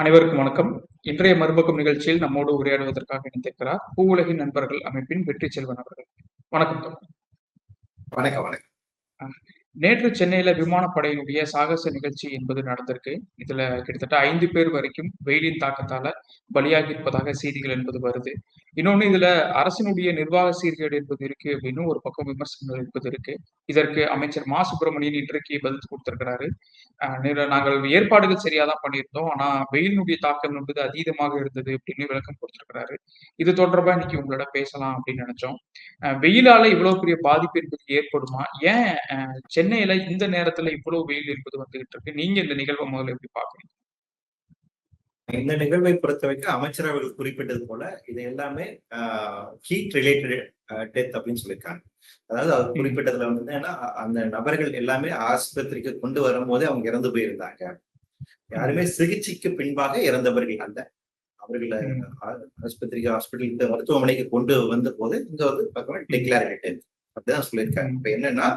அனைவருக்கும் வணக்கம். இன்றைய மறுபக்கம் நிகழ்ச்சியில் நம்மோடு உரையாடுவதற்காக இணைந்திருக்கிறார் பூவுலகின் நண்பர்கள் அமைப்பின் வெற்றி செல்வன் அவர்கள். வணக்கம் வணக்கம் வணக்கம். நேற்று சென்னையில விமானப்படையினுடைய சாகச நிகழ்ச்சி என்பது நடந்திருக்கு. இதுல கிட்டத்தட்ட ஐந்து பேர் வரைக்கும் வெயிலின் தாக்கத்தால பலியாகி இருப்பதாக செய்திகள் என்பது வருது. இன்னொன்னு இதுல அரசினுடைய நிர்வாக சீர்கேடு என்பது இருக்கு அப்படின்னு ஒரு பக்கம் விமர்சனங்கள் என்பது இருக்கு. இதற்கு அமைச்சர் மா. சுப்பிரமணியன் இன்றைக்கு பதில் கொடுத்திருக்கிறாரு. நாங்கள் ஏற்பாடுகள் சரியாதான் பண்ணியிருந்தோம். ஆனா வெயிலினுடைய தாக்கம் என்பது அதீதமாக இருந்தது அப்படின்னு விளக்கம் கொடுத்திருக்கிறாரு. இது தொடர்பா இன்னைக்கு உங்களோட பேசலாம் அப்படின்னு நினைச்சோம். வெயிலால இவ்வளவு பெரிய பாதிப்பு என்பது ஏற்படுமா? ஏன் சென்னை சென்னையில இந்த நேரத்துல இவ்வளவு வெயில் என்பது வந்துகிட்டு இருக்கு. நீங்க இந்த நிகழ்வை முதல்ல எப்படி பாக்குறீங்க இந்த நிகழ்வை பொறுத்த வரைக்கும் அமைச்சர் அவர்கள் குறிப்பிட்டது போல இது எல்லாமே ஹீட் ரிலேட்டட் டெத் அப்படின்னு சொல்லியிருக்காங்க. அதாவது அவர் குறிப்பிட்டதுல வந்து அ- அந்த நபர்கள் எல்லாமே ஆஸ்பத்திரிக்கு கொண்டு வரும்போதே அவங்க இறந்து போயிருந்தாங்க. யாருமே சிகிச்சைக்கு பின்பாக இறந்தவர்கள் அல்ல. அவர்களை ஆஸ்பத்திரிக்கு ஹாஸ்பிட்டல் மருத்துவமனைக்கு கொண்டு வந்த போது இங்க வந்து டிக்ளேர் டெத் அப்படிதான் சொல்லியிருக்காங்க. இப்ப என்னன்னா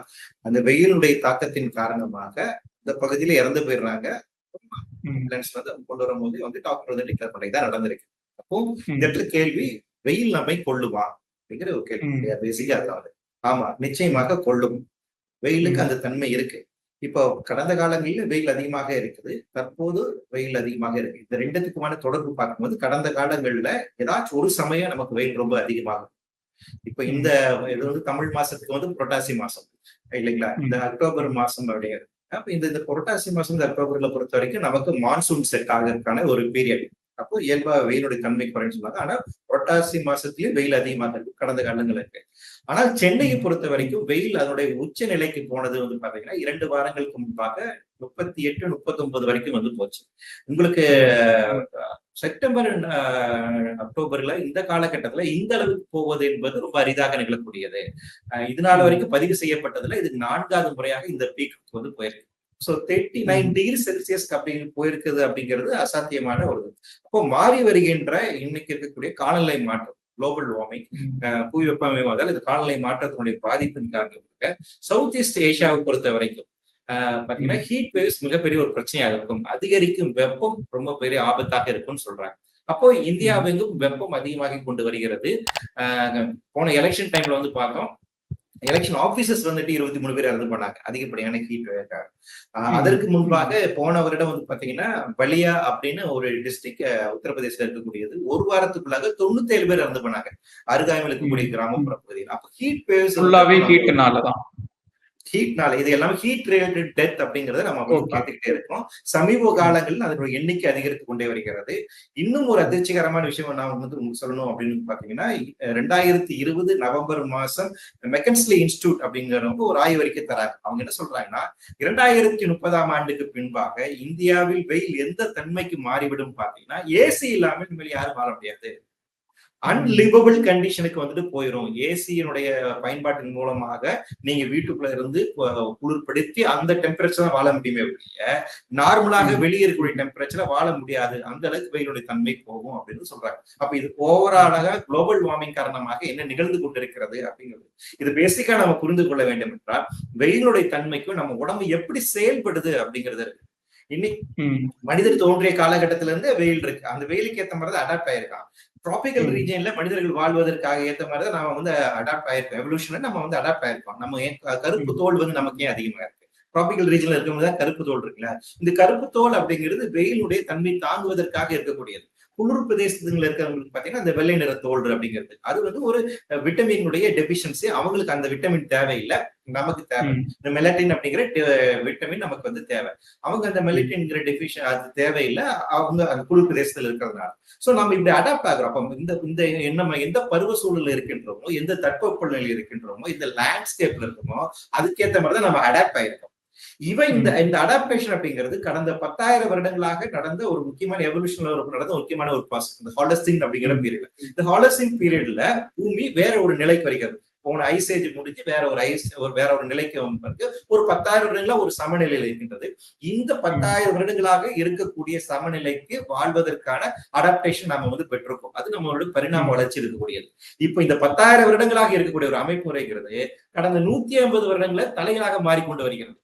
அந்த வெயிலுடைய தாக்கத்தின் காரணமாக இந்த பகுதியில இறந்து போயிடுறாங்க. ஆம்புலன்ஸ் வந்து கொண்டு வரும்போது வந்து டாக்டர் வந்து டிக்ளேர் பண்ணி தான் நடந்திருக்கு. அப்போ இந்த இடத்துல கேள்வி வெயில் நம்மை கொள்ளுமா? அப்படிங்கிற ஒரு கேள்வி. பேசிக்கா அதாவது ஆமா நிச்சயமாக கொள்ளும். வெயிலுக்கு. அந்த தன்மை இருக்கு. இப்போ கடந்த காலங்களில் வெயில் அதிகமாக இருக்குது. தற்போது வெயில் அதிகமாக இருக்கு. இந்த ரெண்டுத்துக்குமான தொடர்பு பார்க்கும்போது கடந்த காலங்கள்ல ஏதாச்சும் ஒரு சமயம் நமக்கு வெயில் ரொம்ப அதிகமாகும். இப்ப இந்த இது வந்து தமிழ் மாசத்துக்கு வந்து புரட்டாசி மாசம் இல்லைங்களா? இந்த அக்டோபர் மாசம் அப்படியே. அப்ப இந்த இந்த புரட்டாசி மாசம் இந்த அக்டோபர்ல பொறுத்த வரைக்கும் நமக்கு மான்சூன் செட் ஆகிறதுக்கான ஒரு பீரியட் அப்போ இயல்பா வெயிலுடைய தன்மை குறைன்னு சொன்னாங்க ஆனா புரட்டாசி மாசத்துலயும் வெயில் அதிகமாக இருக்கு கடந்த காலங்கள் இருக்கு. ஆனால் சென்னையை பொறுத்த வரைக்கும் வெயில் அதனுடைய உச்ச நிலைக்கு போனது வந்து பாத்தீங்கன்னா இரண்டு வாரங்களுக்கு முன்பாக முப்பத்தி எட்டு முப்பத்தி ஒன்பது வரைக்கும் வந்து போச்சு. உங்களுக்கு செப்டம்பர் அக்டோபர்ல இந்த காலகட்டத்துல இந்த அளவுக்கு போவது என்பது ரொம்ப அரிதாக நிகழக்கூடியது. அஹ், இது நாள் வரைக்கும் பதிவு செய்யப்பட்டதுல இது நான்காவது முறையாக இந்த பீக்கு வந்து போயிருக்கு. So thirty nine degree Celsius அப்படி போயிருக்குது அப்படிங்கிறது அசாத்தியமான ஒரு. அப்போ மாறி வருகின்ற இன்னைக்கு இருக்கக்கூடிய காலநிலை மாற்றம் குளோபல் வார்மிங் புவி வெப்பமயமாதல் இது காலநிலை மாற்றத்தினுடைய பாதிப்பின் காரணமாக சவுத் ஈஸ்ட் ஏஷியாவை பொறுத்த வரைக்கும் பாத்தீங்கன்னா ஹீட் வேவ்ஸ் மிகப்பெரிய ஒரு பிரச்சனையா இருக்கும். அதிகரிக்கும் வெப்பம் ரொம்ப பெரிய ஆபத்தாக இருக்கும்னு சொல்றாங்க. அப்போ இந்தியாவெங்கும் வெப்பம் அதிகமாகி கொண்டு வருகிறது. போன எலெக்ஷன் டைம்ல வந்து பார்த்தோம். எலெக்ஷன் ஆபீசர்ஸ் வந்துட்டு இருபத்தி மூணு பேர் இறந்து போனாங்க அதிகப்படியான ஹீட் ம். அதற்கு முன்பாக போன வருடம் வந்து பாத்தீங்கன்னா பலியா அப்படின்னு ஒரு டிஸ்ட்ரிக்ட் உத்தரப்பிரதேசல இருக்கக்கூடியது. ஒரு வாரத்துக்குள்ளாக தொண்ணூத்தி ஏழு பேர் இறந்து போனாங்க அருகாமையில் இருக்கக்கூடிய. கிராமப்புற பகுதியில். அப்ப ஹீட் வேவ்ஸ் ஃபுல்லாவே ஹீட்னாலதான் ஹீட்னால இது எல்லாமே ஹீட் ரிலேட்டட் டெத் அப்படிங்கறத நம்ம. பார்த்துக்கிட்டே இருக்கோம். சமீப காலங்களில் அதனுடைய எண்ணிக்கை அதிகரித்து கொண்டே வருகிறது. இன்னும் ஒரு அதிர்ச்சிகரமான விஷயம் நான் வந்து உங்களுக்கு சொல்லணும் அப்படின்னு பாத்தீங்கன்னா ரெண்டாயிரத்தி இருபது நவம்பர் மாசம் மெக்கன்ஸ்லி இன்ஸ்டியூட் அப்படிங்கிறவங்க ஒரு ஆய்வறிக்கை தராங்க. அவங்க என்ன சொல்றாங்கன்னா இரண்டாயிரத்தி முப்பதாம் ஆண்டுக்கு பின்பாக இந்தியாவில் வெயில் எந்த தன்மைக்கு மாறிவிடும் பாத்தீங்கன்னா ஏசி இல்லாமல் இனிமேல் யாரும் வாழ முடியாது. அன்லிவபிள் கண்டிஷனுக்கு வந்துட்டு போயிடும் ஏசியினுடைய பயன்பாட்டின் மூலமாக நீங்க வீட்டுக்குள்ள இருந்து குளிர்படுத்தி அந்த டெம்பரேச்சர் வாழ முடியுமே ஒழிய நார்மலாக. வெளியே இருக்கக்கூடிய டெம்பரேச்சர்ல வாழ முடியாது. அந்த அளவுக்கு வெயிலுடைய தன்மை போகும் அப்படின்னு சொல்றாங்க. அப்ப இது ஓவராலாக குளோபல் வார்மிங் காரணமாக என்ன நிகழ்ந்து கொண்டிருக்கிறது அப்படிங்கிறது. இது பேசிக்கா நம்ம புரிந்து கொள்ள வேண்டும் என்றால் வெயிலுடைய தன்மைக்கும் நம்ம உடம்பு எப்படி செயல்படுது அப்படிங்கிறது இருக்கு. இன்னைக்கு மனிதர் தோன்றிய காலகட்டத்தில இருந்து வெயில் இருக்கு. அந்த வெயிலுக்கு ஏத்த மாதிரி அடாப்ட் ஆயிருக்கான். ட்ராபிக்கல் ம். ரீஜன்ல மனிதர்கள் வாழ்வதற்காக ஏத்த மாதிரி தான் நம்ம வந்து அடாப்ட் ஆயிருக்கோம். எவல்யூஷன்ல நம்ம வந்து அடாப்ட் ஆயிருக்கோம். நம்ம கருப்பு தோல் வந்து நமக்கு ஏன் அதிகமா இருக்கு. ட்ராபிக்கல் ரீஜன்ல இருக்கவங்க தான் கருப்பு தோல் இருக்குல்ல? இந்த கருப்பு தோல் அப்படிங்கிறது வெயிலுடைய தன்மை தாங்குவதற்காக இருக்கக்கூடியது. குளிர் பிரதேசத்துல இருக்கிறவங்களுக்கு பாத்தீங்கன்னா அந்த வெள்ளை நிற தோல் அப்படிங்கிறது. அது வந்து ஒரு விட்டமினுடைய டெபிஷியன்சி அவங்களுக்கு அந்த விட்டமின் தேவையில்லை. நமக்கு தேவை. இந்த மெலட்டின் அப்படிங்கிற விட்டமின் நமக்கு வந்து தேவை. அவங்க அந்த மெலட்டின்ங்கிற டெபிஷன் அது தேவையில்லை. அவங்க அந்த குளிர் பிரதேசத்துல இருக்கிறதுனால. சோ நம்ம இப்படி அடாப்ட் ஆகுறோம். அப்ப இந்த இந்த நம்ம எந்த பருவ சூழல்ல இருக்கின்றோமோ எந்த தட்பவெப்ப நிலையில் இருக்கின்றோமோ இந்த லேண்ட்ஸ்கேப்ல இருக்கோமோ அதுக்கேத்த மாதிரி தான் நம்ம அடாப்ட் ஆயிருக்கோம். இவன் இந்த இந்த அடாப்டேஷன் அப்படிங்கிறது கடந்த பத்தாயிரம் வருடங்களாக நடந்த ஒரு முக்கியமான எவல்யூஷன்ல ஒரு நடந்த முக்கியமான ஒரு ப்ராசஸ் இந்த ஹாலஸ்டின் அப்படிங்கிற பீரியட் இந்த ஹாலஸ்டின் பீரியட்ல பூமி வேற ஒரு நிலைக்கு வருகிறது. போன ஐஸ் ஏஜ் முடிஞ்சு வேற ஒரு ஐஸ் ஒரு வேற ஒரு நிலைக்கு வந்த ஒரு பத்தாயிரம் வருடங்களா ஒரு சமநிலையில் இருக்கின்றது. இந்த பத்தாயிரம் வருடங்களாக இருக்கக்கூடிய சமநிலைக்கு வாழ்வதற்கான அடாப்டேஷன் நாம வந்து பெற்றிருக்கோம். அது நம்மளோட பரிணாம வளர்ச்சி இருக்கக்கூடியது. இப்ப இந்த பத்தாயிரம் வருடங்களாக இருக்கக்கூடிய ஒரு அமைப்பு முறைங்கிறது கடந்த நூத்தி ஐம்பது வருடங்கள தலைகளாக மாறிக்கொண்டு வருகிறது.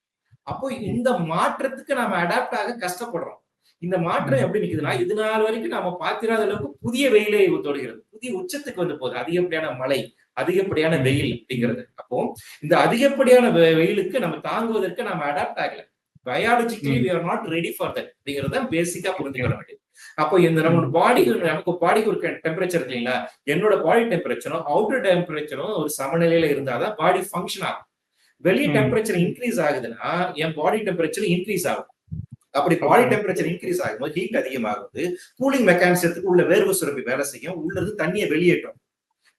அப்போ இந்த மாற்றத்துக்கு நாம அடாப்ட் ஆக கஷ்டப்படுறோம். இந்த மாற்றம் எப்படி நிக்குதுன்னா இது நாள் வரைக்கும் நாம பார்த்திராத அளவுக்கு புதிய வெயிலை தொடுகிறது. புதிய உச்சத்துக்கு வந்து போகுது. அதிகப்படியான மழை அதிகப்படியான வெயில் அப்படிங்கிறது. அப்போ இந்த அதிகப்படியான வெயிலுக்கு நம்ம தாங்குவதற்கு நம்ம அடாப்ட் ஆகல. Biologically we are not ready for that அப்படிங்கறத பேசிக்கா புரிஞ்சுக்கொள்ள வேண்டியது. அப்போ இந்த நம்ம பாடி நமக்கு பாடிக்கு ஒரு டெம்பரேச்சர் இல்லைங்களா என்னோட பாடி டெம்பரேச்சரும் அவுட்டர் டெம்பரேச்சரும் ஒரு சமநிலையில இருந்தாதான் பாடி ஃபங்க்ஷன் ஆகும். வெளியே. டெம்பரேச்சர் இன்க்ரீஸ் ஆகுதுன்னா என் பாடி டெம்பரேச்சர் இன்க்ரீஸ் ஆகும். அப்படி பாடி. டெம்பரேச்சர் இன்க்ரீஸ் ஆகும்போது ஹீட் அதிகமாகுது. கூலிங் மெக்கானிசத்துக்கு உள்ள வேர்வை சுரப்பி வேலை செய்யும். உள்ள இருந்து தண்ணியை வெளியேற்றும்.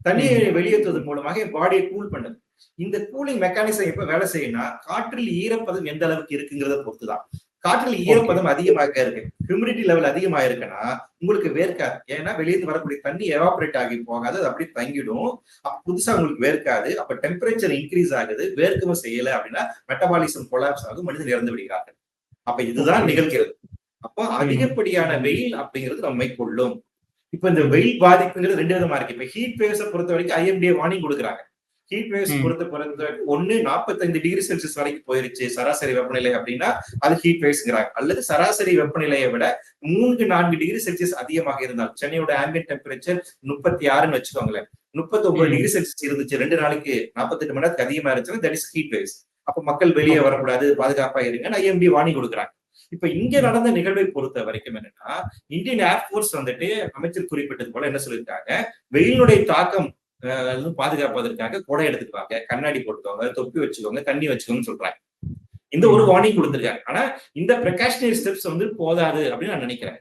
தண்ணியை வெளியேற்றுவதன் மூலமாக என் பாடியை கூல் பண்ணுது. இந்த கூலிங் மெக்கானிசம் எப்ப வேலை செய்யும்னா காற்றில் ஈரப்பதம் எந்த அளவுக்கு இருக்குங்கிறத பொறுத்துதான். காற்றில் ஈரப்பதம் அதிகமாக இருக்கு. ஹியூமிடிட்டி லெவல் அதிகமா இருக்குன்னா உங்களுக்கு வேர்க்காது. ஏன்னா வெளியிருந்து வரக்கூடிய தண்ணி எவாபரேட் ஆகி போகாது அது அப்படியே தங்கிடும். அப்ப புதுசா உங்களுக்கு வேர்க்காது. அப்ப டெம்பரேச்சர் இன்க்ரீஸ் ஆகுது. வேர்க்கவும் செய்யல அப்படின்னா மெட்டபாலிசம் கொலாப்ஸ் ஆகும். மனிதன் இறந்து விடுகிறார்கள். அப்ப இதுதான் நிகழ்கிறது. அப்போ அதிகப்படியான வெயில் அப்படிங்கிறது நம்மை கொள்ளும் இப்ப இந்த வெயில் பாதிப்புங்கிறது ரெண்டு விதமா இருக்கு. இப்ப ஹீட் வேவ்ஸ பொறுத்த வரைக்கும் ஐஎம்டிஏ வார்னிங் கொடுக்குறாங்க. Heat waves. பொறுத்த வரைக்கும் ஒண்ணு நாற்பத்தைந்து டிகிரி செல்சியஸ் வரைக்கும் போயிருச்சு சராசரி வெப்பநிலை அப்படின்னா அது ஹீட் வேவ்ஸ்ங்கிறாங்க அல்லது சராசரி வெப்பநிலையை விட மூன்று நான்கு டிகிரி செல்சியஸ் அதிகமாக இருந்தால் சென்னையோட ஆம்பியன் டெம்பரேச்சர் முப்பத்தி ஆறுன்னு வச்சுக்கோங்களேன். முப்பத்தி ஒன்பது. டிகிரி செல்சியஸ் இருந்துச்சு ரெண்டு நாளைக்கு நாற்பத்தெட்டு மணி நேரத்துக்கு அதிகமா இருந்துச்சுன்னா தட் இஸ் ஹீட் வேவ்ஸ் அப்ப மக்கள் வெளியே வரக்கூடாது பாதுகாப்பா இருங்க ஐஎம்டி வாணி கொடுக்குறாங்க. இப்ப இங்க நடந்த நிகழ்வை பொறுத்த வரைக்கும் என்னன்னா இந்தியன் ஏர்போர்ஸ் வந்துட்டு அமைச்சர் குறிப்பிட்டது போல என்ன சொல்லியிருக்காங்க? வெயிலுடைய தாக்கம் பாதுகாப்பதற்காக குடை எடுத்துக்குவாங்க. கண்ணாடி போட்டுக்கோங்க தொப்பி வச்சுக்கோங்க தண்ணி வச்சுக்கோங்கன்னு சொல்றாங்க. இந்த ஒரு வார்னிங் கொடுத்திருக்காங்க. ஆனா இந்த ப்ரெகாஷனரி ஸ்டெப்ஸ் வந்து போதாது அப்படின்னு நான் நினைக்கிறேன்.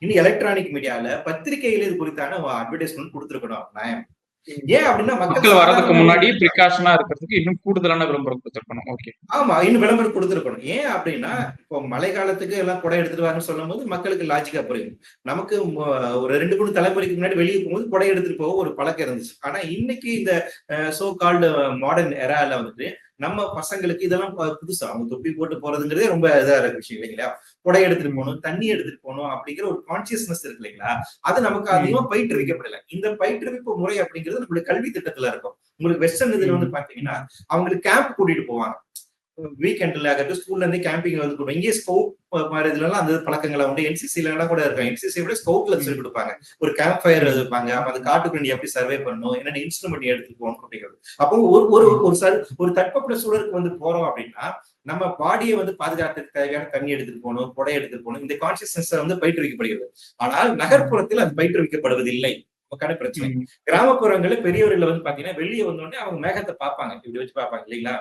இன்னும் எலக்ட்ரானிக் மீடியால பத்திரிகையில இது குறித்தான அட்வர்டைஸ்மெண்ட் கொடுத்திருக்கணும். நான் ஏன் அப்படின்னா மக்கள் வர்றதுக்கு முன்னாடி பிரிகாஷனா இருக்கிறதுக்கு இன்னும் கூடுதலான விளம்பரம் கொடுத்திருக்கணும். ஓகே ஆமா இன்னும் விளம்பரம் கொடுத்திருக்கணும். ஏன் அப்படின்னா இப்போ மழை காலத்துக்கு எல்லாம் குடை எடுத்துட்டு வரணும்னு சொல்லும் போது மக்களுக்கு லாஜிக்கா புரியும். நமக்கு ஒரு ரெண்டு மூணு தலைமுறைக்கு முன்னாடி வெளியே போகும்போது குடை எடுத்துட்டு போக ஒரு பழக்கம் இருந்துச்சு. ஆனா இன்னைக்கு இந்த சோ கால்டு மாடர்ன் எரால வந்துட்டு நம்ம பசங்களுக்கு இதெல்லாம் புதுசா அவங்க தொப்பி போட்டு போறதுங்கிறதே ரொம்ப இதா இருக்க விஷயம் இல்லைங்களா? குடை எடுத்துட்டு போகணும் தண்ணி எடுத்துட்டு போகணும் அப்படிங்கிற ஒரு கான்சியஸ்னஸ் இருக்கு இல்லைங்களா? அது நமக்கு அதிகமா பயிற்றுவிக்கப்படல. இந்த பயிற்றுவிப்பு முறை அப்படிங்கிறது நம்மளுடைய கல்வி திட்டத்துல இருக்கும். உங்களுக்கு வெஸ்டர்ன் இதுல வந்து பாத்தீங்கன்னா அவங்களுக்கு கேம்ப் கூட்டிட்டு போவாங்க. வீக்கெண்ட்ல ஆகட்டும் ஸ்கூல்ல இருந்து கேம்பிங் வந்து கொடுப்பாங்க இங்கே ஸ்கவுட் மாதிரி இதுல எல்லாம் அந்த பழக்கங்களை வந்து என்சிசில எல்லாம் கூட இருக்கும் என்சிசி விட ஸ்கவுட்ல சொல்லி கொடுப்பாங்க. ஒரு கேம்ப் ஃபயர் வைப்பாங்க அப்ப அந்த காட்டுக்கு நீ எப்படி சர்வே பண்ணணும்? என்னென்ன இன்ஸ்ட்ருமெண்ட் எடுத்துட்டு போகணும்? அப்படிங்கிறது. அப்போ ஒரு ஒரு ஒரு சர் ஒரு தட்பப்பட சூழலுக்கு வந்து போறோம் அப்படின்னா நம்ம பாடியை வந்து பாதுகாத்துக்கு தேவையான தண்ணி எடுத்துட்டு போகணும் கொடை எடுத்துட்டு போகணும். இந்த கான்சியஸ்னஸ் வந்து பயிற்றுவிக்கப்படுகிறது. ஆனால் நகர்ப்புறத்தில் அது பயிற்றுவிக்கப்படுவதில்லை. நமக்கான பிரச்சனை. கிராமப்புறங்கள்ல பெரியவர்கள் வந்து பாத்தீங்கன்னா வெளியே வந்தோடனே அவங்க மேகத்தை பார்ப்பாங்க. இப்படி வச்சு பார்ப்பாங்க இல்லைங்களா?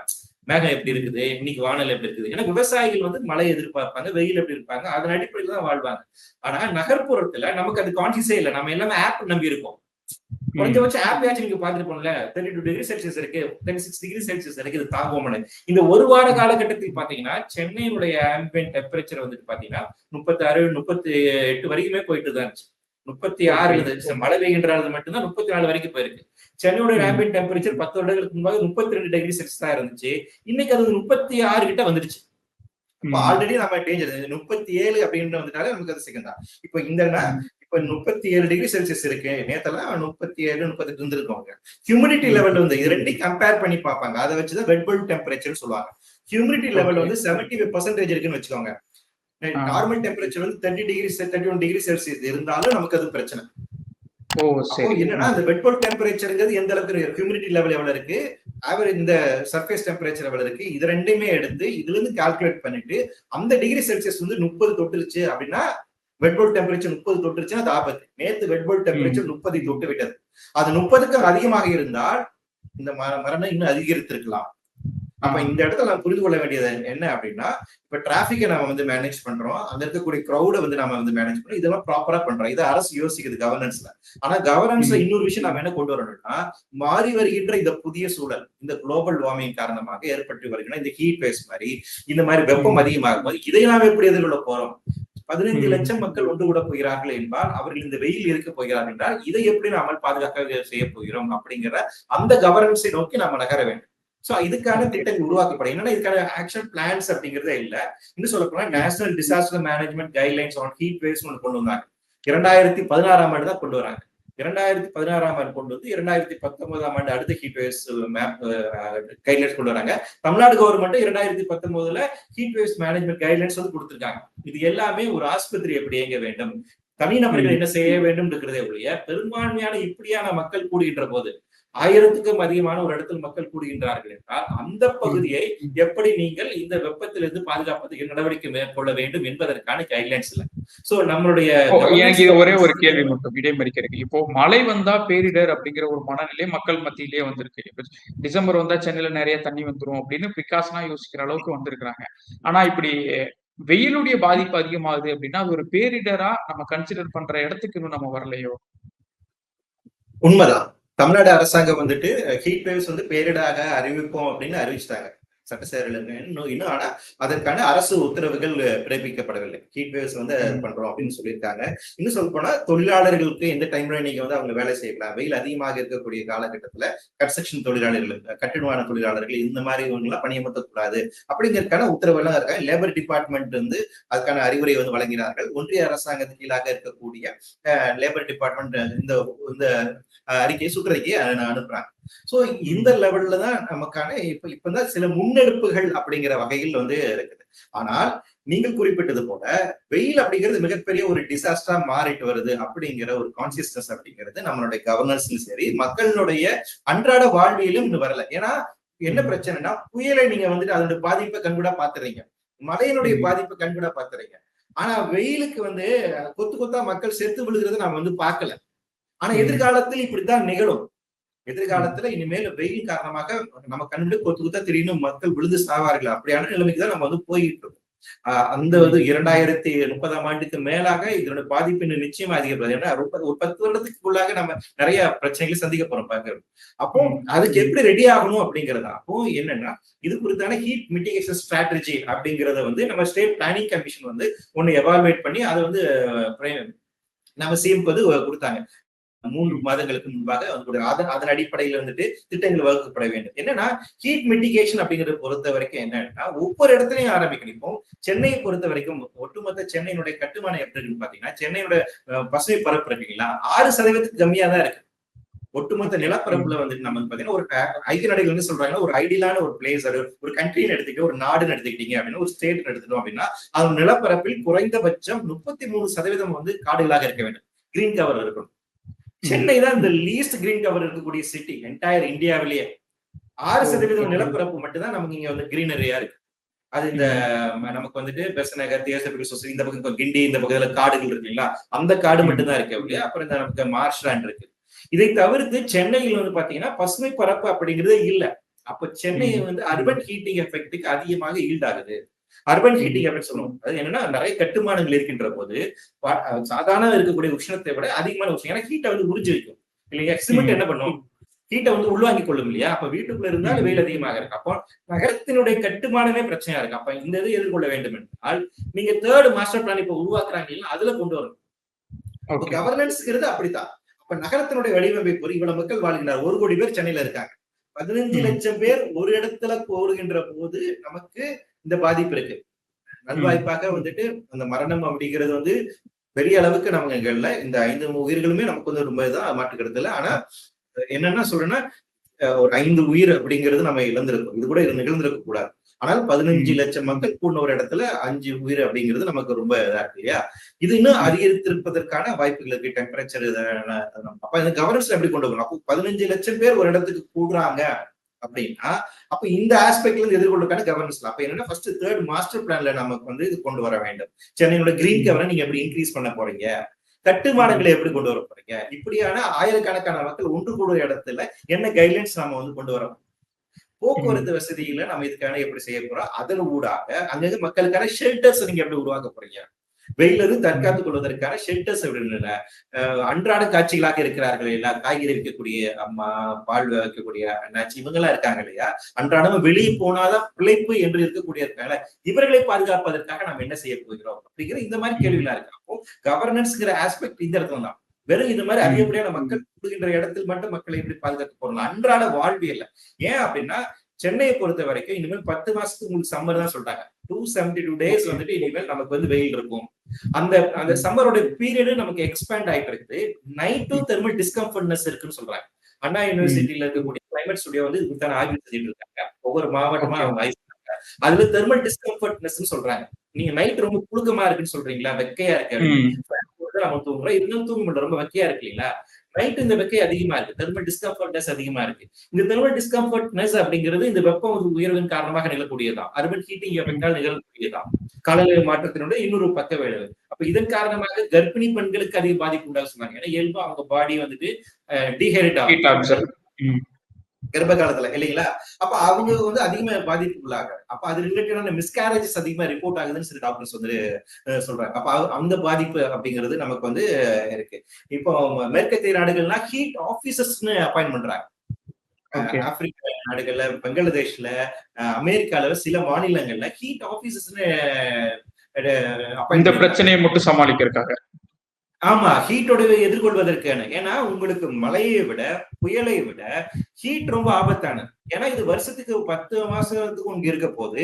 மேகம் எப்படி இருக்குது? இன்னைக்கு வானல் எப்படி இருக்குது? ஏன்னா விவசாயிகள் வந்து மழை எதிர்பார்ப்பாங்க வெயில் எப்படி இருப்பாங்க அதன் அடிப்படையில தான் வாழ்வாங்க. ஆனா நகர்ப்புறத்துல நமக்கு அது கான்சியஸே இல்லை. நம்ம எல்லாமே ஆப் நம்பி இருக்கோம். குறைஞ்சபட்சம் ஆப் ஆச்சும் நீங்க பாத்துட்டு போனல தேர்ட்டி டூ டிகிரி செல்சியஸ் இருக்கு தேர்ட்டி சிக்ஸ் டிகிரி செல்சியஸ் இருக்கு இது தாங்குவோம்னு. இந்த ஒரு வார காலகட்டத்தில் பாத்தீங்கன்னா சென்னையினுடைய ஆம்பியன் டெம்பரேச்சர் வந்துட்டு பாத்தீங்கன்னா முப்பத்தி ஆறு முப்பத்தி எட்டு வரைக்குமே போயிட்டு தான் இருந்துச்சு. முப்பத்தி ஆறு மழை பெய்கின்றது மட்டும்தான் முப்பத்தி நாலு வரைக்கும் போயிருக்கு. சென்னையோட. ஆம்பியன் டெம்பரேச்சர் பத்து வருடங்களுக்கு முன்பாக முப்பத்தி ரெண்டு டிகிரி செல்சியஸ் தான் இருந்துச்சு. இன்னைக்கு அது முப்பத்தி ஆறு கிட்ட வந்துருச்சு இப்ப ஆல்ரெடி நம்ம டேஞ்சர் முப்பத்தி ஏழு அப்படின்னு வந்துட்டாலே நமக்கு அது செகண்ட் தான். இப்போ இந்த இப்ப முப்பத்தி ஏழு டிகிரி செல்சியஸ் இருக்கு. நேத்தெல்லாம் முப்பத்தி ஏழு முப்பத்தி எட்டு இருந்திருக்கோங்க ஹியூமிடிட்டி. லெவல் வந்து இது ரெண்டையும் கம்பேர் பண்ணி பார்ப்பாங்க. அதை வச்சுதான் வெட் பல்ப் டெம்பரேச்சர் சொல்லுவாங்க. Humidity level. வந்து செவன்டி ஃபைவ் பர்சன்டேஜ் இருக்குன்னு வச்சுக்கோங்க. நார்மல் டெம்பரேச்சர் வந்து thirty degree thirty one degree Celsius இருந்தாலும் நமக்கு அது பிரச்சனை. ஓ சரி. என்னன்னா அந்த பல்ப் டெம்பரேச்சர்ங்கிறது எந்த அளவுக்கு ஹியூமிடிட்டி லெவல் எவ்வளவு இருக்கு? ஆவரேஜ் இந்த சர்ஃபேஸ் டெம்பரேச்சர் எவ்வளவு இருக்கு? இது ரெண்டையுமே எடுத்து இதுல இருந்து கால்குலேட் பண்ணிட்டு அந்த டிகிரி செல்சியஸ் வந்து முப்பது தொட்டுருச்சு அப்படின்னா வெட்போல் டெம்பரேச்சர் முப்பது தொட்டுருச்சுன்னா அது ஆபத்து. நேத்து வெட்போல் டெம்பரேச்சர் முப்பதை தொட்டு விட்டது அது முப்பதுக்கு அதிகமாக இருந்தால் இந்த மரணம் இன்னும் அதிகரித்திருக்கலாம். அப்ப இந்த இடத்துல நம்ம புரிந்து கொள்ள வேண்டியது என்ன அப்படின்னா இப்ப டிராபிக்கை நம்ம வந்து மேனேஜ் பண்றோம். அங்க இருக்கக்கூடிய க்ரௌட வந்து நம்ம வந்து மேனேஜ் பண்றோம். இதெல்லாம் ப்ராப்பரா பண்றோம். இது அரசு யோசிக்குது கவர்னன்ஸ்ல ஆனா கவர்னன்ஸ்ல இன்னொரு விஷயம் நாம என்ன கொண்டு வரணும்னா மாறி வருகின்ற இந்த புதிய சூழல் இந்த குளோபல் வார்மிங் காரணமாக ஏற்பட்டு வருகின்ற இந்த ஹீட் வேஸ் மாதிரி இந்த மாதிரி வெப்பம் அதிகமாகும் போது இதை நாம் எப்படி எதிர்கொள்ள போறோம்? பதினைந்து. லட்சம் மக்கள் ஒன்று கூட போகிறார்கள் என்பால் அவர்கள் இந்த வெயில் இருக்க போகிறார்கள் என்றால் இதை எப்படி நாம பாதுகாக்க செய்ய போகிறோம் அப்படிங்கிற அந்த கவர்னன்ஸை நோக்கி நாம நகர வேண்டும். சோ இதுக்கான திட்டங்கள் உருவாக்கப்படும். என்னன்னா இதுக்கான ஆக்ஷன் பிளான்ஸ் அப்படிங்கறதே இல்ல. இன்னும் சொல்ல போனா national disaster management guidelines on heat waves ஒன்று கொண்டு வந்தாங்க. இரண்டாயிரத்தி பதினாறாம் ஆண்டு தான் கொண்டு வராங்க. இரண்டாயிரத்தி பதினாறாம் ஆண்டு கொண்டு வந்து இரண்டாயிரத்தி பத்தொன்பதாம் ஆண்டு அடுத்த ஹீட் வேவ்ஸ் மேப் கைட்லைன்ஸ் கொண்டு வராங்க. தமிழ்நாடு கவர்மெண்ட் இரண்டாயிரத்தி பத்தொன்பதுல ஹீட் வேவ்ஸ் மேனேஜ்மெண்ட் கைட்லைன்ஸ் வந்து கொடுத்திருக்காங்க. இது எல்லாமே ஒரு ஆஸ்பத்திரி எப்படி இயங்க வேண்டும்? தனிநபர்கள் என்ன செய்ய வேண்டும் இருக்கிறதே ஒழிய பெரும்பான்மையான இப்படியான மக்கள் கூடுகின்ற போது ஆயிரத்துக்கும் அதிகமான ஒரு இடத்தில் மக்கள் கூடுகின்றார்கள் என்றால் அந்த பகுதியை எப்படி நீங்கள் இந்த வெப்பத்திலிருந்து பாதுகாப்பதற்கு நடவடிக்கை மேற்கொள்ள வேண்டும் என்பதற்கான கைட்லைன்ஸ் இல்ல சோ நம்மளுடைய இப்போ எனக்கு இது ஒரே ஒரு கேள்வி மட்டும் இடைமறிக்கிறதுக்கு? இப்போ மழை வந்தா பேரிடர் அப்படிங்கிற ஒரு மனநிலை மக்கள் மத்தியிலேயே வந்திருக்கு. டிசம்பர் வந்தா சென்னையில நிறைய தண்ணி வந்துரும் அப்படின்னு பிரிகாஷனா யோசிக்கிற அளவுக்கு வந்திருக்கிறாங்க. ஆனா இப்படி வெயிலுடைய பாதிப்பு அதிகமாகுது அப்படின்னா அது ஒரு பேரிடரா நம்ம கன்சிடர் பண்ற இடத்துக்கு இன்னும் நம்ம வரலையோ? உண்மைதான். தமிழ்நாடு அரசாங்கம் வந்துட்டு ஹீட் வேவ்ஸ் வந்து பேரிடாக அறிவிப்போம் அப்படின்னு அறிவிச்சிட்டாங்க. சட்டசேரில் இன்னும் இன்னும் ஆனா அதற்கான அரசு உத்தரவுகள் பிறப்பிக்கப்படவில்லை. ஹீட் வேவ்ஸ் வந்து பண்றோம் அப்படின்னு சொல்லியிருக்காங்க. இன்னும் சொல்ல போனா தொழிலாளர்களுக்கு எந்த டைம்ல நீங்க வந்து அவங்க வேலை செய்யலாம்? வெயில் அதிகமாக இருக்கக்கூடிய காலகட்டத்துல கன்ஸ்ட்ரக்ஷன் தொழிலாளர்கள் கட்டுமான தொழிலாளர்கள் இந்த மாதிரி இவங்கெல்லாம் பணியமர்த்தக்கூடாது அப்படிங்கிறதுக்கான உத்தரவு எல்லாம் இருக்காங்க லேபர் டிபார்ட்மெண்ட் வந்து அதுக்கான அறிவுரை வந்து வழங்கினார்கள். ஒன்றிய அரசாங்கத்துக்கு கீழாக இருக்கக்கூடிய லேபர் டிபார்ட்மெண்ட் இந்த இந்த அறிக்கையை சுற்றறிக்கையை அனுப்புறாங்க. சோ இந்த லெவல்ல தான் நமக்கான இப்ப இப்பதான் சில முன்னெடுப்புகள் அப்படிங்கிற வகையில் வந்து இருக்குது. ஆனால் நீங்கள் குறிப்பிட்டது போல வெயில் அப்படிங்கிறது மிகப்பெரிய ஒரு டிசாஸ்டரா மாறிட்டு வருது அப்படிங்கிற ஒரு கான்சியஸ்னஸ் அப்படிங்கிறது நம்மளுடைய கவர்னன்ஸ்லயும் சரி மக்களுடைய அன்றாட வாழ்வியலும் இன்னும் வரல. ஏன்னா என்ன பிரச்சனைனா புயலை நீங்க வந்துட்டு அதனுடைய பாதிப்பை கண்கூடா பாத்துறீங்க. மழையினுடைய பாதிப்பை கண்கூடா பாத்துறீங்க. ஆனா வெயிலுக்கு வந்து கொத்து கொத்தா மக்கள் செத்து விழுகிறத நாம வந்து பார்க்கல. ஆனா எதிர்காலத்தில் இப்படித்தான் நிகழும். எதிர்காலத்துல இனிமேல் வெயில் காரணமாக நம்ம கண்டு கொத்து கொத்தா திடீர்னு மக்கள் விழுந்து சாவார்கள். அப்படியான நிலைமைக்கு தான் நம்ம வந்து போயிட்டு இருக்கோம் அந்த வந்து இரண்டாயிரத்தி முப்பதாம் ஆண்டுக்கு மேலாக இதனோட பாதிப்பு நிச்சயமா அதிகப்படுது ஏன்னா ஒரு பத்து வருடத்துக்குள்ளாக நம்ம நிறைய பிரச்சனைகளை சந்திக்க போறோம் பாக்க அப்போ அதுக்கு எப்படி ரெடி ஆகணும் அப்படிங்கறது? அப்போ என்னன்னா இது குறித்தான ஹீட் மிட்டிகேஷன் ஸ்ட்ராட்டஜி அப்படிங்கறத வந்து நம்ம ஸ்டேட் பிளானிங் கமிஷன் வந்து ஒன்னு எவால்வேட் பண்ணி அதை வந்து நம்ம சிஎம்க்கு வந்து கொடுத்தாங்க. மூன்று மாதங்களுக்கு முன்பாக அதன் அதன் அடிப்படையில் வந்துட்டு திட்டங்கள் வகுக்கப்பட வேண்டும். என்னன்னா ஹீட் மெடிகேஷன் அப்படிங்கறத பொறுத்த வரைக்கும் என்னன்னா ஒவ்வொரு இடத்துலயும் ஆரம்பிக்கணும். இப்போ சென்னையை பொறுத்த வரைக்கும் ஒட்டுமொத்த சென்னையினுடைய கட்டுமானம் எப்படி இருக்குன்னு பாத்தீங்கன்னா சென்னையோட பசுமை பரப்பு இருக்குங்களா ஆறு சதவீதத்துக்கு கம்மியா தான் இருக்கு. ஒட்டுமொத்த நிலப்பரப்புல வந்துட்டு நம்ம பாத்தீங்கன்னா ஒரு ஐக்கிய நாடுகள் வந்து சொல்றாங்கன்னா ஒரு ஐடியலான ஒரு பிளேஸ் ஒரு கண்ட்ரின்னு எடுத்துக்கிட்டு ஒரு நாடுன்னு எடுத்துக்கிட்டீங்க அப்படின்னா ஒரு ஸ்டேட் எடுத்துட்டோம் அப்படின்னா அது நிலப்பரப்பில் குறைந்தபட்சம் முப்பத்தி மூணு சதவீதம் வந்து காடுகளாக இருக்க வேண்டும். கிரீன் கவர் இருக்கணும். சென்னை தான் இந்த லீஸ்ட் கிரீன் கவர் இருக்கக்கூடிய சிட்டி என்டையர் இந்தியாவிலேயே. ஆறு சதவீதம் நிலப்பரப்பு மட்டும்தான் நமக்கு இங்க வந்து கிரீனரியா இருக்கு. அது இந்த நமக்கு வந்துட்டு பெசநகர் தேசப்பிரி சொசைட்டி இந்த பக்கம் கிண்டி இந்த பக்கத்துல காடுகள் இருக்கு இல்லைங்களா? அந்த காடு மட்டும்தான் இருக்கு இல்லையா அப்புறம் இந்த நமக்கு மார்ஷ்லாண்ட் இருக்கு. இதை தவிர்த்து சென்னையில் வந்து பாத்தீங்கன்னா பசுமை பரப்பு அப்படிங்கிறதே இல்ல. அப்ப சென்னை வந்து அர்பன் ஹீட்டிங் எஃபெக்டுக்கு அதிகமாக ஈல்டாகுது அர்பன் ஹீட்டிங் அப்படின்னு சொல்லுவோம். அது என்னன்னா நிறைய கட்டுமானங்கள் இருக்கின்ற போது சாதாரண இருக்கக்கூடிய உஷ்ணத்தை விட அதிகமான உஷ்ணம். ஏன்னா ஹீட்டை வந்து உறிஞ்சு வைக்கும். இல்லையா? சிமெண்ட் என்ன பண்ணும்? ஹீட்டை வந்து உள்வாங்கி கொள்ளும் இல்லையா? அப்ப வீட்டுக்குள்ள இருந்தாலும் வெயில் அதிகமாக இருக்கு அப்போ நகரத்தினுடைய கட்டுமானமே பிரச்சனையா இருக்கு அப்ப இந்த இதை எதிர்கொள்ள வேண்டும் என்றால் நீங்க தேர்ட் மாஸ்டர் பிளான் இப்ப உருவாக்குறாங்க அதுல கொண்டு வரணும். கவர்னன்ஸ்ங்கிறது அப்படித்தான். அப்ப நகரத்தினுடைய வடிவமைப்பு இவ்வளவு மக்கள் வாழ்கின்றார் ஒரு கோடி பேர் சென்னையில இருக்காங்க. பதினஞ்சு லட்சம் பேர் ஒரு இடத்துல கோருகின்ற போது நமக்கு இந்த பாதிப்பு இருக்கு. நல்வாய்ப்பாக வந்துட்டு அந்த மரணம் அப்படிங்கிறது வந்து பெரிய அளவுக்கு நமங்கள்ல இந்த ஐந்து உயிர்களுமே நமக்கு வந்து ரொம்ப இதான் மாற்றுக்கிறது இல்லை. ஆனா என்னன்னா சொல்றேன்னா ஒரு ஐந்து உயிர் அப்படிங்கிறது நம்ம இழந்திருக்கோம். இது கூட நிகழ்ந்திருக்க கூடாது. ஆனால் பதினஞ்சு லட்சம் மக்கள் கூடின ஒரு இடத்துல அஞ்சு உயிர் அப்படிங்கிறது நமக்கு ரொம்ப இதா இருக்கு இல்லையா? இது இன்னும் அதிகரித்திருப்பதற்கான வாய்ப்புகள் இருக்கு. டெம்பரேச்சர் அப்ப இந்த கவர்னன்ஸ் எப்படி கொண்டு அப்போ பதினஞ்சு லட்சம் பேர் ஒரு இடத்துக்கு கூடுறாங்க அப்படின்னா அப்ப இந்த ஆஸ்பெக்ட்ல இருந்து எதிர்கொள்ளுக்கான கவர்னன்ஸ் அப்ப என்னன்னா ஃபர்ஸ்ட் தேர்ட் மாஸ்டர் பிளான்ல நமக்கு வந்து இது கொண்டு வர வேண்டும். சென்னையோட கிரீன் கவரை நீங்க எப்படி இன்க்ரீஸ் பண்ண போறீங்க? கட்டுமானங்களை எப்படி கொண்டு வர போறீங்க? இப்படியான ஆயிரக்கணக்கான மக்கள் ஒன்று கூடுற இடத்துல என்ன கைட்லைன்ஸ் நாம வந்து கொண்டு வரோம் போக்குவரத்து வசதியில நம்ம இதுக்கான எப்படி செய்ய போறோம்? அதன் ஊடாக அங்கங்க மக்களுக்கான ஷெல்டர்ஸ் நீங்க எப்படி உருவாக்க போறீங்க? வெயில இருந்து தற்காத்துக் கொள்வதற்கான ஷெல்டர்ஸ் விடுநில அன்றாட காட்சிகளாக இருக்கிறார்கள் இல்லையா? காய்கறி விற்கக்கூடிய அம்மா பால் வைக்கக்கூடிய அண்ணாச்சி இவங்க எல்லாம் இருக்காங்க இல்லையா? அன்றாடம் வெளியே போனாதான் பிழைப்பு என்று இருக்கக்கூடிய இருக்காங்க இவர்களை பாதுகாப்பதற்காக நம்ம என்ன செய்ய போகிறோம் அப்படிங்கிற இந்த மாதிரி கேள்விகளா இருக்கு. அப்போ கவர்னன்ஸ்ங்கிற ஆஸ்பெக்ட் இந்த இடத்துல தான். வெறும் இந்த மாதிரி அதிகப்படியான மக்கள் கூடுகின்ற இடத்தில் மட்டும் மக்களை எப்படி பாதுகாக்க போறோம் அன்றாட வாழ்வியல்ல. ஏன் அப்படின்னா சென்னையை பொறுத்த வரைக்கும் இனிமேல் பத்து மாசத்துக்கு உங்களுக்கு சம்மர் தான் சொல்றாங்க. டூ செவன்டி டூ டேஸ் வந்துட்டு இனிமேல் நமக்கு வந்து வெயில் இருக்கும். அந்த அந்த சம்மரோட பீரியடு நமக்கு எக்ஸ்பேண்ட் ஆயிட்டு இருக்குது. நைட்டும் தெர்மல் டிஸ்கம்ஃபர்ட்னஸ் இருக்குன்னு சொல்றாங்க. அண்ணா யூனிவர்சிட்டியில இருக்கக்கூடிய கிளைமேட் ஸ்டுடியோ வந்து இதுக்கான ஆய்வு செஞ்சுட்டு இருக்காங்க. ஒவ்வொரு மாவட்டமா. அவங்க ஆய்வு அதுல தெர்மல் டிஸ்கம்ஃபர்ட்னஸ் சொல்றாங்க. நீங்க நைட் ரொம்ப புழுக்கமா இருக்குன்னு சொல்றீங்களா? வெக்கையா இருக்கு நம்ம தூங்குறோம். இருந்தாலும் தூங்க முடியல. ரொம்ப வெக்கையா இருக்கு இல்லைங்களா? ரைட் இந்த வெக்கை அதிகமா இருக்கு. தெர்மல் டிஸ்கம்ஃபர்ட்னஸ் அதிகமா இருக்கு. இந்த தெர்மல் டிஸ்கம்ஃபர்ட்னஸ் அப்படிங்கிறது இந்த வெப்பம் வந்து உயர்வின் காரணமாக நிகழக்கூடியதான் அர்பன் ஹீட்டிங் எஃபெக்டால் நிகழக்கூடியதான் காலநிலை மாற்றத்தினுடைய இன்னொரு பக்க விளைவு அப்ப இதன் காரணமாக கர்ப்பிணி பெண்களுக்கு அதிக பாதிப்பு உண்டாக சொன்னாங்க. ஏன்னா இயல்பு அவங்க பாடி வந்துட்டு டீஹைட்ரேட் ஆகும். கர்ப்ப காலத்துல இல்லைங்களா? அப்ப அவங்க வந்து அதிகமா பாதிப்புக்குள்ளாக. அப்ப அது ரிலேட்டடான மிஸ்கேரேஜஸ் அதிகமா ரிப்போர்ட் ஆகுதுன்னு சில டாக்டர்ஸ் வந்து சொல்றாங்க. அப்ப அந்த பாதிப்பு அப்படிங்கிறது நமக்கு வந்து இருக்கு. இப்போ மேற்கத்திய நாடுகள்னா ஹீட் ஆபீசர்ஸ்னு அப்பாயின்ட் பண்றாங்க. ஆப்பிரிக்க நாடுகள்ல பங்களாதேஷ்ல அமெரிக்கால சில மாநிலங்கள்ல ஹீட் ஆபீசர்ஸ்னு இந்த பிரச்சனையை மட்டும் சமாளிக்கிறதுக்காக. ஆமா ஹீட்டோட எதிர்கொள்வதற்கான. ஏன்னா உங்களுக்கு மழையை விட புயலை விட ஹீட் ரொம்ப ஆபத்தானது. ஏன்னா இது வருஷத்துக்கு பத்து மாசத்துக்கு உங்க இருக்க போது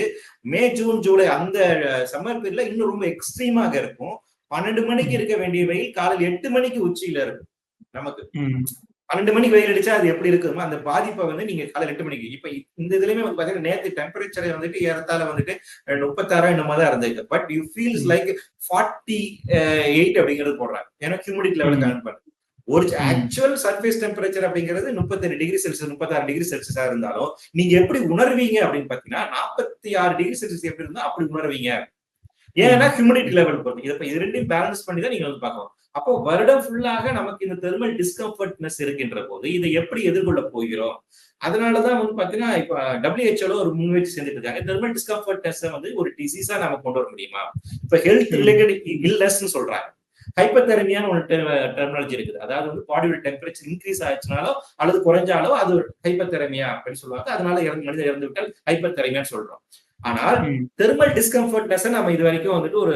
மே ஜூன் ஜூலை அந்த சம்மர் பீரியட்ல இன்னும் ரொம்ப எக்ஸ்ட்ரீமாக இருக்கும். பன்னெண்டு மணிக்கு இருக்க வேண்டிய வெயில் காலையில் எட்டு மணிக்கு உச்சியில இருக்கும் நமக்கு. பன்னெண்டு மணிக்கு வெயில் அடிச்சா அது எப்படி இருக்குமோ அந்த பாதிப்பை வந்து நீங்க காலையில் எட்டு மணிக்கு. இப்ப இந்த இதுலயுமே வந்து பாத்தீங்கன்னா நேத்து டெம்பரேச்சர் வந்துட்டு ஏறத்தாழ வந்துட்டு முப்பத்தாறா என்னமோ தான் இருந்திருக்கு but you feels like forty eight அப்படிங்கிறது போடுறாங்க. ஏன்னா ஹியூமிடிட்டி லெவல் ம். கனெக்ட் பண்ணுது ஒரு. ஆக்சுவல் சர்ஃபேஸ் டெம்பரேச்சர் அப்படிங்கிறது முப்பத்தெட்டு டிகிரி செல்சியஸ் முப்பத்தாறு டிகிரி செல்சியஸா இருந்தாலும் நீங்க எப்படி உணர்வீங்க அப்படின்னு பாத்தீங்கன்னா நாற்பத்தி ஆறு டிகிரி செல்சியஸ் எப்படி இருந்தா அப்படி உணர்வீங்க. ஏன்னா ஹியூமிடிட்டி லெவல் பொறுத்து. இதை இது ரெண்டையும் பேலன்ஸ் பண்ணி தான் நீங்க வந்து பார்க்கணும். அப்போ வருடம் ஃபுல்லாக நமக்கு இந்த தெர்மல் டிஸ்கம்ஃபர்ட்னஸ் இருக்கின்ற போது இதை எப்படி எதிர்கொள்ள போகிறோம்? அதனாலதான் வந்து பாத்தீங்கன்னா இப்ப டபிள்யூஹெச்ஓல ஒரு முன்வச்சு செஞ்சுட்டு இருக்காங்க தெர்மல் டிஸ்கம்ஃபர்ட்னஸ் வந்து ஒரு டிசீஸா நம்ம கொண்டு வர முடியுமா? இப்ப ஹெல்த் ரிலேட்டட் இல்னஸ்ன்னு சொல்றாங்க. ஹைப்பத்தெரமியான ஒரு டெர்மினாலஜி இருக்குது. அதாவது வந்து பாடியோட டெம்பரேச்சர் இன்க்ரீஸ் ஆச்சுனாலோ அல்லது குறைஞ்சாலோ அது ஹைப்பத்தெரமியா அப்படின்னு சொல்லுவாங்க. அதனால இறந்து மனிதர் இறந்து விட்டால் ஹைப்பத்தெரமியான்னு சொல்றோம். ஆனால். தெர்மல் டிஸ்கம்ஃபர்ட்னஸ் நம்ம இது வரைக்கும் வந்துட்டு ஒரு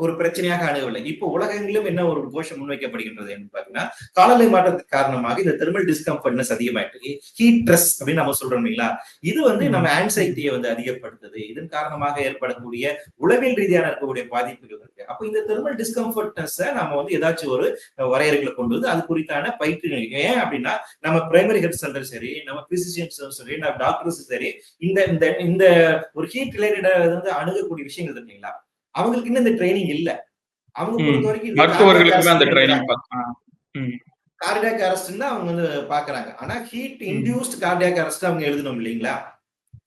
ஒரு பிரச்சனையாக அணுகவில்லை இப்போ உலகெங்கிலும் என்ன ஒரு கோஷம் முன்வைக்கப்படுகின்றது என்று பாத்தீங்கன்னா காலநிலை மாற்றத்துக்கு காரணமாக இந்த தெர்மல் டிஸ்கம்ஃபர்ட்னஸ் அதிகமாயிட்டு ஹீட் ஸ்ட்ரெஸ் அப்படின்னு நம்ம சொல்றோம் இல்லைங்களா? இது வந்து. நம்ம ஆன்சைட்டியை வந்து அதிகப்படுத்துது. இதன் காரணமாக ஏற்படக்கூடிய உளவியல் ரீதியான இருக்கக்கூடிய பாதிப்புகள் இருக்கு. அப்போ இந்த தெர்மல் டிஸ்கம்ஃபர்ட்னஸ் நம்ம வந்து ஏதாச்சும் ஒரு வரையறைகளை கொண்டு வந்து அது குறித்தான பயிற்சி ஏன் அப்படின்னா நம்ம பிரைமரி ஹெல்த் சென்டர் சரி நம்ம பிசிசியன்ஸும் சரி நம்ம டாக்டர்ஸ் சரி இந்த இந்த இந்த ஒரு ஹீட் ரிலேட்டடா வந்து அணுகக்கூடிய விஷயங்கள் இருக்கு இல்லைங்களா? அவங்களுக்கு இன்னும் இந்த ட்ரைனிங் இல்ல. அவங்க. பொறுத்த வரைக்கும் அந்த ட்ரைனிங் கார்டியாக் அரெஸ்ட் தான் அவங்க வந்து பாக்குறாங்க. ஆனா ஹீட் இன்டியூஸ்ட் கார்டியாக் அரெஸ்ட் அவங்க எழுதணும் இல்லைங்களா?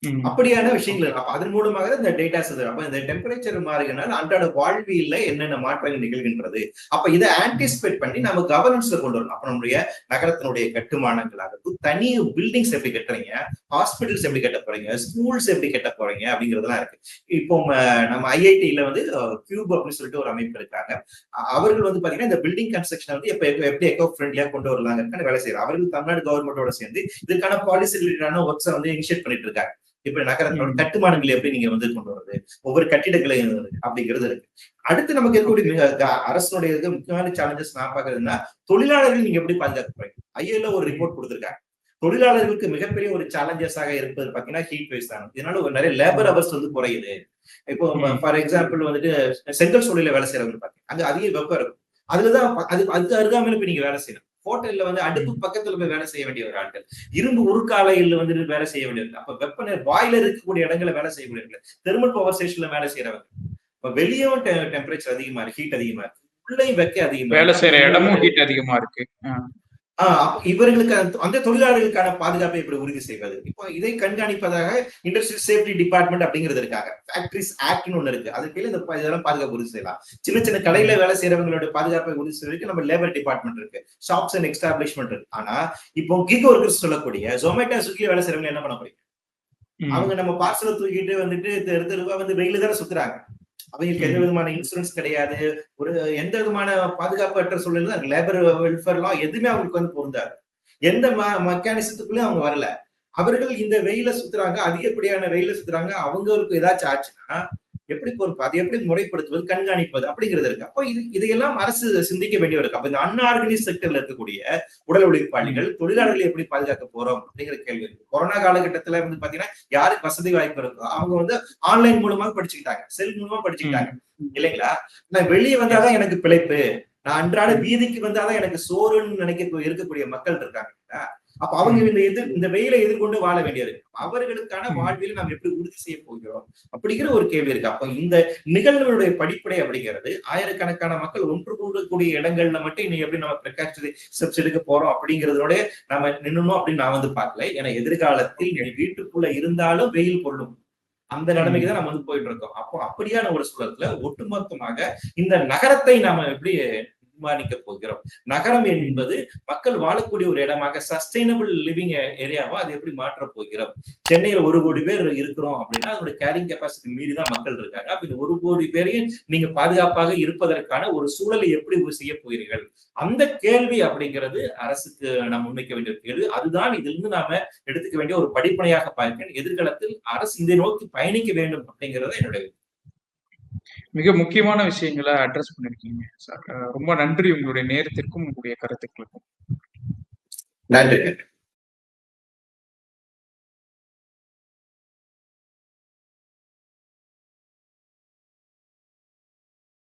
அப்படியான விஷயங்கள் அப்ப அதன் மூலமாக தான் இந்த டேட்டாஸ் அப்ப இந்த டெம்பரேச்சர் மாறுகிறனால அன்றாட வாழ்வியல்ல என்னென்ன மாற்றங்கள் நிகழ்கின்றது. அப்ப இதை ஆன்டிசிபேட் பண்ணி நம்ம கவர்னன்ஸ்ல கொண்டு வரணும். அப்ப நம்முடைய நகரத்தினுடைய கட்டுமானங்களாகட்டும் தனி பில்டிங்ஸ் எப்படி கட்டுறீங்க ஹாஸ்பிட்டல்ஸ் எப்படி கட்ட போறீங்க ஸ்கூல்ஸ் எப்படி கட்ட போறீங்க அப்படிங்கிறதுலாம் இருக்கு. இப்போ நம்ம ஐஐடியில வந்து கியூப் அப்படின்னு சொல்லிட்டு ஒரு அமைப்பு இருக்காங்க. அவர்கள் வந்து பாத்தீங்கன்னா இந்த பில்டிங் கன்ஸ்ட்ரக்ஷன் வந்து எப்ப எப்ப- எப்படி எக்கோ ஃப்ரெண்ட்லியா கொண்டு வரலாங்க வேலை செய்யறாங்க. அவர்கள் தமிழ்நாடு கவர்மெண்டோட சேர்ந்து இதுக்கான பாலிசி ரிலேட்டடான ஒர்க்ஸை வந்து இனிஷியேட் பண்ணிட்டு இருக்காங்க. இப்ப நகரத்தோட. கட்டுமானங்கள் எப்படி நீங்க வந்து கொண்டு வருது ஒவ்வொரு கட்டிடங்களை அப்படிங்கிறது இருக்கு. அடுத்து நமக்கு இருக்கக்கூடிய மிக க- அரசுடைய இது முக்கியமான சேலஞ்சஸ் நான் பாக்குறதுன்னா தொழிலாளர்கள் நீங்க எப்படி பாதுகாக்க போறீங்க? ஐஏல ஒரு ரிப்போர்ட் கொடுத்திருக்காங்க. தொழிலாளர்களுக்கு மிகப்பெரிய ஒரு சேலஞ்சஸாக இருப்பது பாத்தீங்கன்னா ஹீட் வேஸ் தான். இதனால ஒரு நிறைய லேபர் அவர்ஸ் வந்து குறையுது. இப்போ. ஃபார் எக்ஸாம்பிள் வந்துட்டு செங்கல் சூழல வேலை செய்யறவங்க பாத்தீங்க. அங்க அதிக வெப்பம் இருக்கும். அதுலதான் அது அதுக்கு அருகாமையில போய் நீங்க வேலை செய்யணும் ஹோட்டல்ல வந்து அடுப்பு பக்கத்துல போய் வேலை செய்ய வேண்டிய ஒரு ஆட்கள். இரும்பு உருக்காலையில் வந்து வேலை செய்ய வேண்டியது அப்ப வெப்பநிலை பாய்லர் இருக்கக்கூடிய இடங்கள்ல வேலை செய்யக்கூடியவங்க தெர்மல் பவர் ஸ்டேஷன்ல வேலை செய்யறவங்க இப்ப வெளியும் டெம்பரேச்சர் அதிகமா இருக்கு ஹீட் அதிகமா இருக்கு. உள்ளேயும் வெக்க அதிகமா வேலை. செய்யற இடமும் ஹீட் அதிகமா இருக்கு. இவர்களுக்கு அந்த- அந்த தொழிலாளர்களுக்கான பாதுகாப்பை எப்படி உறுதி செய்வது. இப்போ இதை கண்காணிப்பதாக இண்டஸ்ட்ரியல் சேஃப்டி டிபார்ட்மெண்ட் அப்படிங்கிறது இருக்காங்க. ஃபேக்டரிஸ் ஆக்ட்னு ஒண்ணு இருக்கு. அது கீழே இந்த இதெல்லாம் பாதுகாப்பு உறுதி செய்யலாம். சின்ன சின்ன கடையில வேலை செய்யறவங்களோட பாதுகாப்பை உறுதி செய்வதற்கு நம்ம லேபர் டிபார்ட்மெண்ட் இருக்கு. ஷாப்ஸ் அண்ட் எக்ஸ்டாப்ளிஷ்மெண்ட் இருக்கு. ஆனா இப்போ கிக் ஒர்க்கர்ஸ் சொல்லக்கூடிய ஜொமேட்டோ ஸ்விக்கி வேலை செய்யறவங்க என்ன பண்ண போறீங்க? ம். அவங்க நம்ம பார்சலை தூக்கிட்டு வந்துட்டு தெரு தெருவா வந்து வெயில தானே சுத்துறாங்க. அவங்களுக்கு எந்த. விதமான இன்சூரன்ஸ் கிடையாது. ஒரு எந்த விதமான பாதுகாப்பு அற்ற சூழல் லேபர் வெல்ஃபேர் எல்லாம் எதுவுமே அவங்களுக்கு வந்து பொருந்தாது. எந்த மெக்கானிசத்துக்குள்ளயும் அவங்க வரல. அவர்கள் இந்த வெயில சுத்துறாங்க அதிகப்படியான வெயில சுத்துறாங்க. அவங்களுக்கு ஏதாச்சும் ஆச்சுன்னா எப்படி பொறுப்பு? அதை எப்படி முறைப்படுத்துவது கண்காணிப்பது அப்படிங்கிறது இருக்கு. அப்போ இது இதையெல்லாம் அரசு சிந்திக்க வேண்டிய இருக்கு அப்ப இந்த அன்ஆர்கனைஸ் செக்டர்ல இருக்கக்கூடிய உடல் உழைப்பாளிகள் தொழிலாளர்களை எப்படி பாதுகாக்க போறோம் அப்படிங்கிற கேள்வி இருக்கு. கொரோனா காலகட்டத்துல வந்து பாத்தீங்கன்னா யாருக்கு வசதி வாய்ப்பு இருக்கோ அவங்க வந்து ஆன்லைன் மூலமா படிச்சுக்கிட்டாங்க. செல் மூலமா படிச்சுக்கிட்டாங்க. இல்லைங்களா? நான் வெளியே வந்தாதான் எனக்கு பிழைப்பு. நான் அன்றாட வீதிக்கு வந்தாதான் எனக்கு சோறுன்னு நினைக்க இருக்கக்கூடிய மக்கள் இருக்காங்க? அப்ப அவங்க இந்த எதிர் இந்த வெயிலை எதிர்கொண்டு வாழ வேண்டியது. அவர்களுக்கான ம். வாழ்வியல நாம் எப்படி உறுதி செய்ய போகிறோம்? அப்படிங்கிற ஒரு கேள்வி இருக்கு. அப்ப இந்த நிகழ்வுடைய படிப்படை அப்படிங்கிறது ஆயிரக்கணக்கான மக்கள் ஒன்று கூடக்கூடிய இடங்கள்ல மட்டும் இன்னைக்கு எப்படி நம்ம பிரகாஷ் ஸ்டெப்ஸ் எடுக்க போறோம் அப்படிங்கறதோட நம்ம நின்னணும் அப்படின்னு நான் வந்து பார்க்கல. ஏன்னா எதிர்காலத்தில் வீட்டுக்குள்ள இருந்தாலும் வெயில் கொள்ளும் அந்த நிலைமைக்கு தான் நம்ம வந்து போயிட்டு இருக்கோம். அப்போ அப்படியான ஒரு சூழத்துல ஒட்டுமொத்தமாக இந்த நகரத்தை நாம எப்படி தீர்மானிக்க போகிறோம். நகரம் என்பது மக்கள் வாழக்கூடிய ஒரு இடமாக சஸ்டைனபிள் லிவிங் ஏரியாவா அது எப்படி மாற்ற போகிறோம்? சென்னையில ஒரு கோடி பேர் இருக்கிறோம் அப்படின்னா அதோட கேரிங் கெப்பாசிட்டி மீறி தான் மக்கள் இருக்காங்க. அப்படி ஒரு கோடி பேரையும் நீங்க பாதுகாப்பாக இருப்பதற்கான ஒரு சூழலை எப்படி செய்ய போகிறீர்கள்? அந்த கேள்வி அப்படிங்கிறது அரசுக்கு நாம் முன்வைக்க வேண்டிய கேள்வி. அதுதான் இதிலிருந்து நாம எடுத்துக்க வேண்டிய ஒரு படிப்பனையாக பார்க்கிறேன் எதிர்காலத்தில் அரசு இதை நோக்கி பயணிக்க வேண்டும் அப்படிங்கிறது என்னுடைய மிக முக்கியமான விஷயங்களை அட்ரஸ் பண்ணிருக்கீங்க. சார் ரொம்ப நன்றி உங்களுடைய நேரத்திற்கும் உங்களுடைய கருத்துக்களுக்கும். நன்றி.